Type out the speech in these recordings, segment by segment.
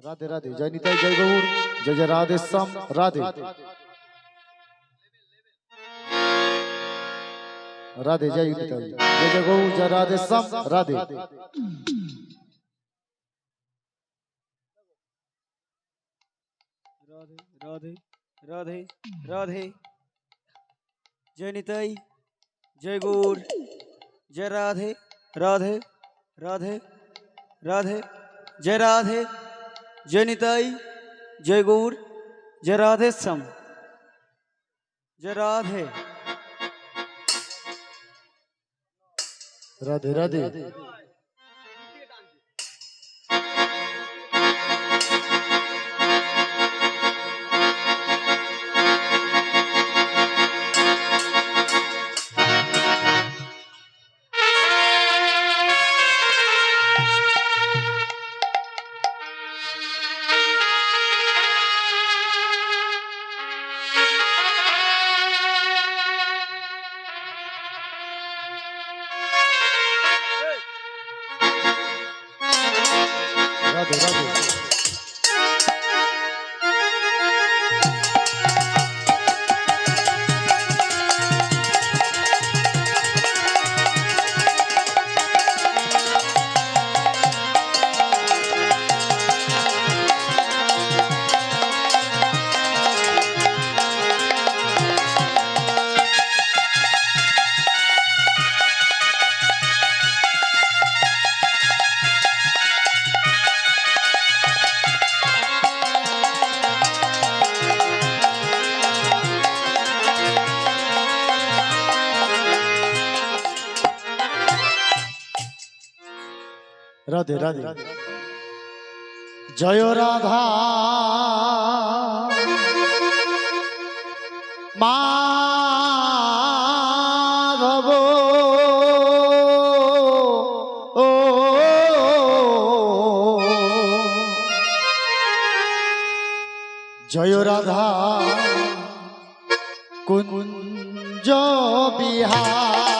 রাধে রাধে জয় নিতাই জয় গৌর জয় জয় রাধে শ্যাম রাধে রাধে জয় নিতাই জয় জয় গৌর জয় রাধে শ্যাম রাধে রাধে রাধে রাধে রাধে জয় নিতাই জয় গৌর জয় রাধে রাধে রাধে রাধে জয় রাধে জয় নিতাই জয় গৌর জয় রাধে শ্যাম জয় রাধে রাধে রাধে রাধে রাধে রাধে জয় রাধা। মাধব। ও। জয় রাধা। কুঞ্জ বিহারী।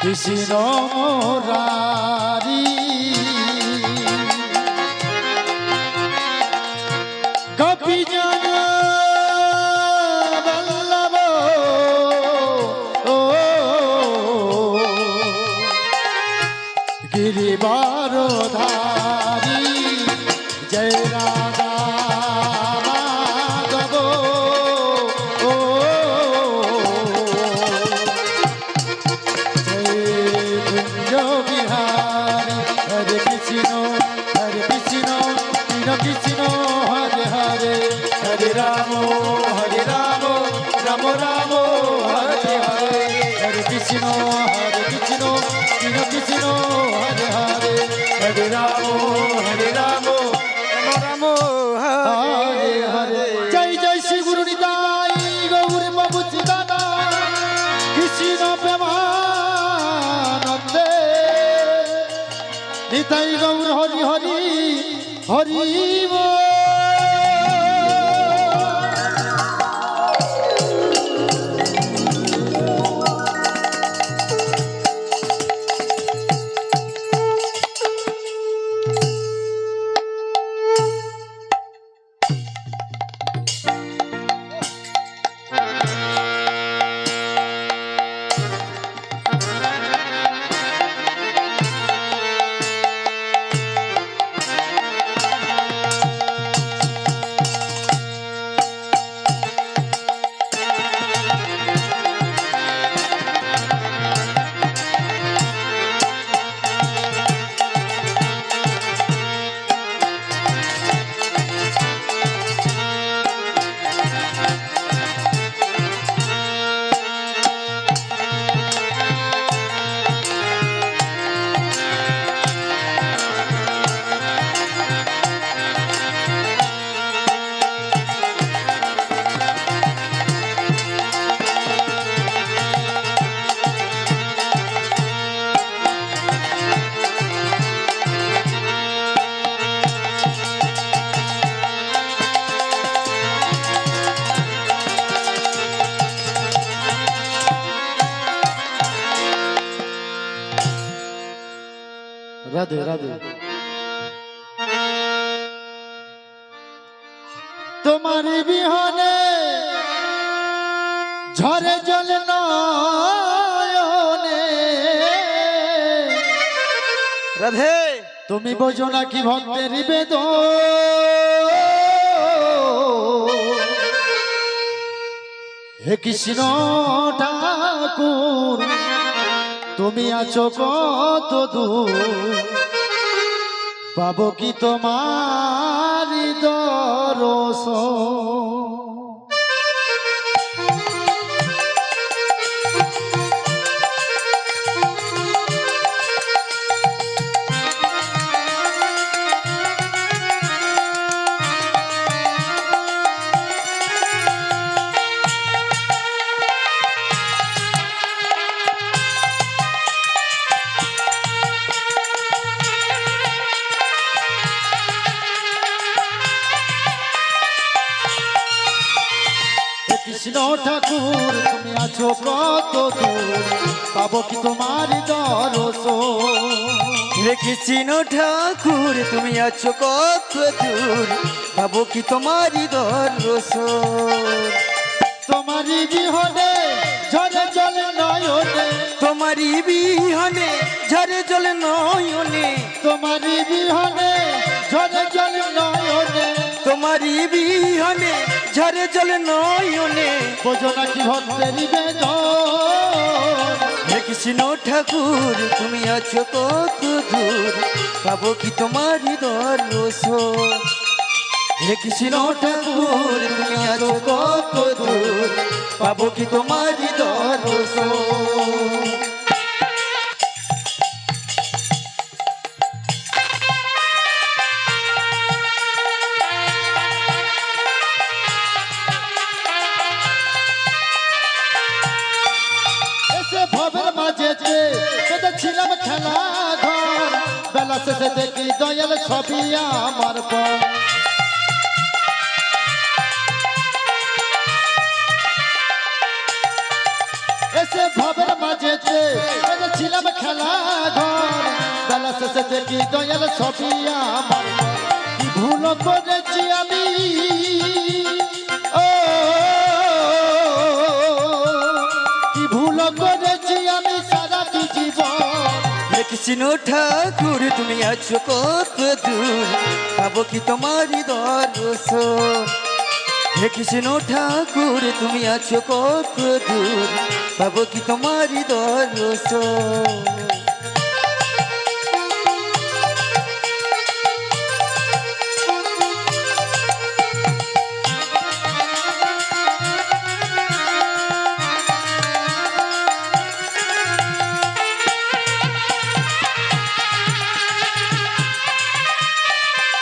কৃষ্ণ রারি কপি জন বল্লভ ও গিরিবার ধারি জয় রাধা রাম, হরে রাম রাম রাম, হরে হরে। হরে কৃষ্ণ হরে কৃষ্ণ কৃষ্ণ কৃষ্ণ, হরে হরে। হরে রাম হরে রাম রাম হরে হরে। জয় জয় শ্রী গুরু নিতাই, গৌর বাবু দাদা। কৃষ্ণ প্রেমানন্দে। নিতাই গৌর হরি হরি হরি বল। রাধে রাধে। তোমার বিহনে ঝরে জল রাধে। তুমি বোঝো না কি ভক্তের বেদ হে কৃষ্ণ ঠাকুর তুমি আছো কত দূর? পাবো কি তোমার দরস কৃষ্ণ ঠাকুর তুমি আছো কত দূর পাবো কি তোমার দরস হে কৃষ্ণ ঠাকুর তুমি আছো কত দূর ভাবো কি তোমারই দর্শন? তোমারই বিহনে ঝরে জল নয়নে। তোমারই বিহনে ঝরে জল নয়নে। তোমারই বিহনে ঝরে জল নয়নে। তোমারই বিহনে ঝরে জল নয়নে। বোঝো না কি ভক্তের হে কৃষ্ণ ঠাকুর তুমি আছো কত দূর। পাবো কি তোমারই দর্শন হে কৃষ্ণ ঠাকুর তুমি আছো কত দূর। পাবো কি তোমারই দর্শন ছবি আমার পর এসে ভবের মাঝেতে ছিলাম খেলা ঘর বেলা শেষে ভুল করেছি আমি? হে কৃষ্ণ ঠাকুর, তুমি আছো কত দূর? পাবো কি তোমারই দর্শন হে কৃষ্ণ ঠাকুর, তুমি আছো কত দূর? পাবো কি তোমারই দর্শন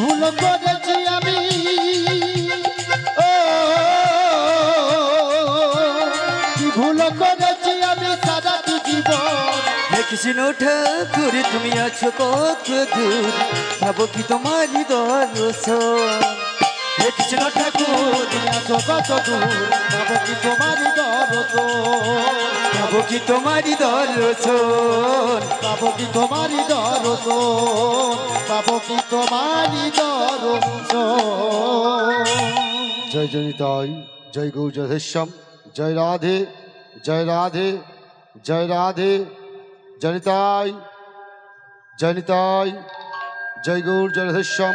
ভুল করেছি আমি। ও, কি ভুল করেছি আমি সারাটি জীবন। কৃষ্ণ ঠাকুর তুমি আছো কত দূর। ভাবো কি তোমারই দর্শন কৃষ্ণ ঠাকুর কত দূর। কি তোমারই দরজন ভাবো কি তোমারই দর্শন পাবো কি তোমারই দরজন পাবো কি তোমারই দরজন জয় জনিতাই, জয় গৌ যধেশ্বম জয় রাধে জয় রাধে জয় রাধে। জনিতাই জনিতাই, জয় গৌর জয় রাধেশ্বম